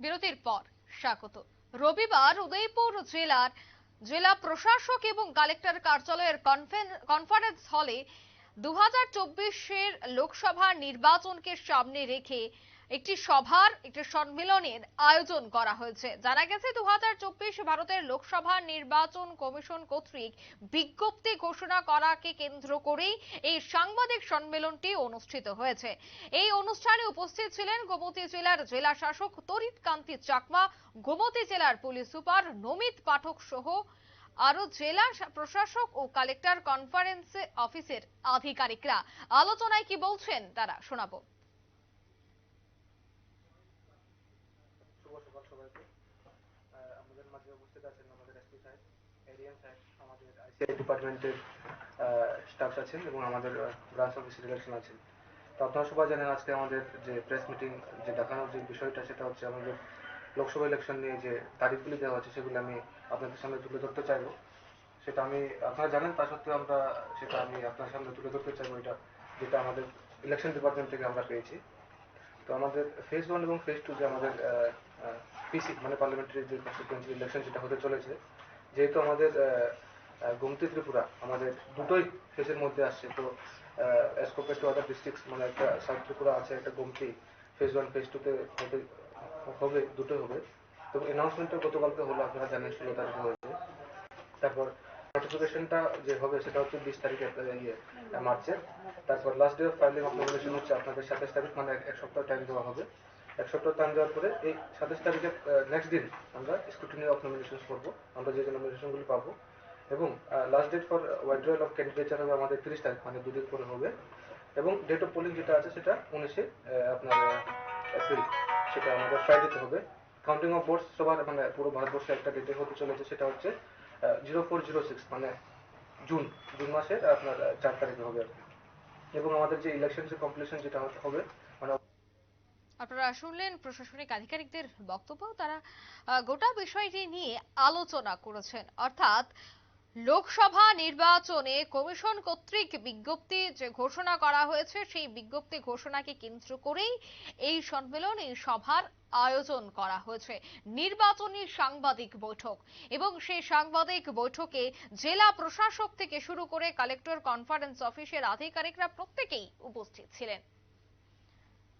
বিরতির পর স্বাগত। রবিবার উদয়পুর জেলার জেলা প্রশাসক এবং কালেক্টর কার্যালয়ের কনফারেন্স হলে দু হাজার লোকসভা নির্বাচনকে সামনে রেখে একটি সভার, একটি সম্মেলনের আয়োজন করা হয়েছে। জানা গেছে দু হাজার চব্বিশ ভারতের লোকসভা নির্বাচন কমিশন কর্তৃক বিজ্ঞপ্তি ঘোষণা করাকে কেন্দ্র করেই এই সাংবাদিক সম্মেলনটি অনুষ্ঠিত হয়েছে। এই অনুষ্ঠানে উপস্থিত ছিলেন গোমতী জেলার জেলা শাসক তরিত কান্তি চাকমা, গোমতী জেলার পুলিশ সুপার নমিত পাঠক সহ আরও জেলা প্রশাসক ও কালেক্টর কনফারেন্স অফিসের আধিকারিকরা। আলোচনায় কি বলছেন তারা শোনাবো। আমাদের মাঝে উপস্থিত আছেন আমাদের এসপি সাহেব এরিয়ান সাহেব, আমাদের আইসিআই ডিপার্টমেন্টের স্টাফ আছেন এবং আমাদের ব্রাঞ্চ অফিস রিলেশন আছেন। তো আপনারা সবাই জানেন আজকে আমাদের যে প্রেস মিটিং যে দেখানোর যে বিষয়টা, সেটা হচ্ছে আমাদের লোকসভা ইলেকশন নিয়ে যে তারিখগুলি দেওয়া হচ্ছে, সেগুলো আমি আপনাদের সামনে তুলে ধরতে চাইব। সেটা আমি, আপনারা জানেন তা সত্ত্বেও আমরা সেটা আমি আপনার সামনে তুলে ধরতে চাইব, এটা যেটা আমাদের ইলেকশন ডিপার্টমেন্ট থেকে আমরা পেয়েছি। তো আমাদের ফেজ ওয়ান এবং ফেজ টু যে আমাদের পিসি মানে পার্লামেন্টারি যে কনস্টিটুয়েন্সি ইলেকশন যেটা হতে চলেছে। যেহেতু আমাদের গোমতী ত্রিপুরা আমাদের দুটোই ফেজের মধ্যে আসছে, তো as compare to other districts মানে একটা সাউথ ত্রিপুরা আছে, একটা গোমতী ফেজ ওয়ান ফেজ টুতে হতে, হবে, দুটোই হবে। তো অ্যানাউন্সমেন্টটা গতকালকে হলো, আপনারা জানেন, ষোলো তারিখে হয়েছে। তারপর নোটিফিকেশনটা যে হবে, সেটা হচ্ছে বিশ তারিখে ইয়ে মার্চের। তারপর last day of filing of nomination হচ্ছে আপনাদের সাতাশ তারিখ মানে এক সপ্তাহ টাইম দেওয়া হবে। এক সপ্তাহ টাইম দেওয়ার পরে এই সাতাশ তারিখে নেক্সট দিন আমরা স্ক্রুটিনি অফ নমিনেশন করব। আমরা যে নমিনেশনগুলি পাবো। এবং last date for withdrawal of candidature হবে আমাদের তিরিশ তারিখ মানে দুদিন পরে হবে। এবং ডেট অফ পোলিং যেটা আছে সেটা উনিশে আপনার এপ্রিল, সেটা আমাদের ফ্রাইডেতে হবে। কাউন্টিং অফ ভোটস সবার মানে পুরো ভারতবর্ষে একটা ডেটে হতে চলেছে, সেটা হচ্ছে জিরো ফোর জিরো সিক্স মানে জুন জুন মাসের আপনার চার তারিখে হবে আর কি। এবং আমাদের যে ইলেকশন কমপ্লিশন যেটা হবে মানে আপনারা শুনলেন প্রশাসনিক আধিকারিকদের বক্তব্য। তারা গোটা বিষয়টি নিয়ে আলোচনা করেছেন। অর্থাৎ, লোকসভা নির্বাচনে কমিশন কর্তৃক বিজ্ঞপ্তি যে ঘোষণা করা হয়েছে, সেই বিজ্ঞপ্তি ঘোষণাকে কেন্দ্র করেই এই সম্মেলন, এই সভার আয়োজন করা হয়েছে। নির্বাচনী সাংবাদিক বৈঠক। এবং সেই সাংবাদিক বৈঠকে জেলা প্রশাসক থেকে শুরু করে কালেক্টর কনফারেন্স অফিসের আধিকারিকরা প্রত্যেকেই উপস্থিত ছিলেন।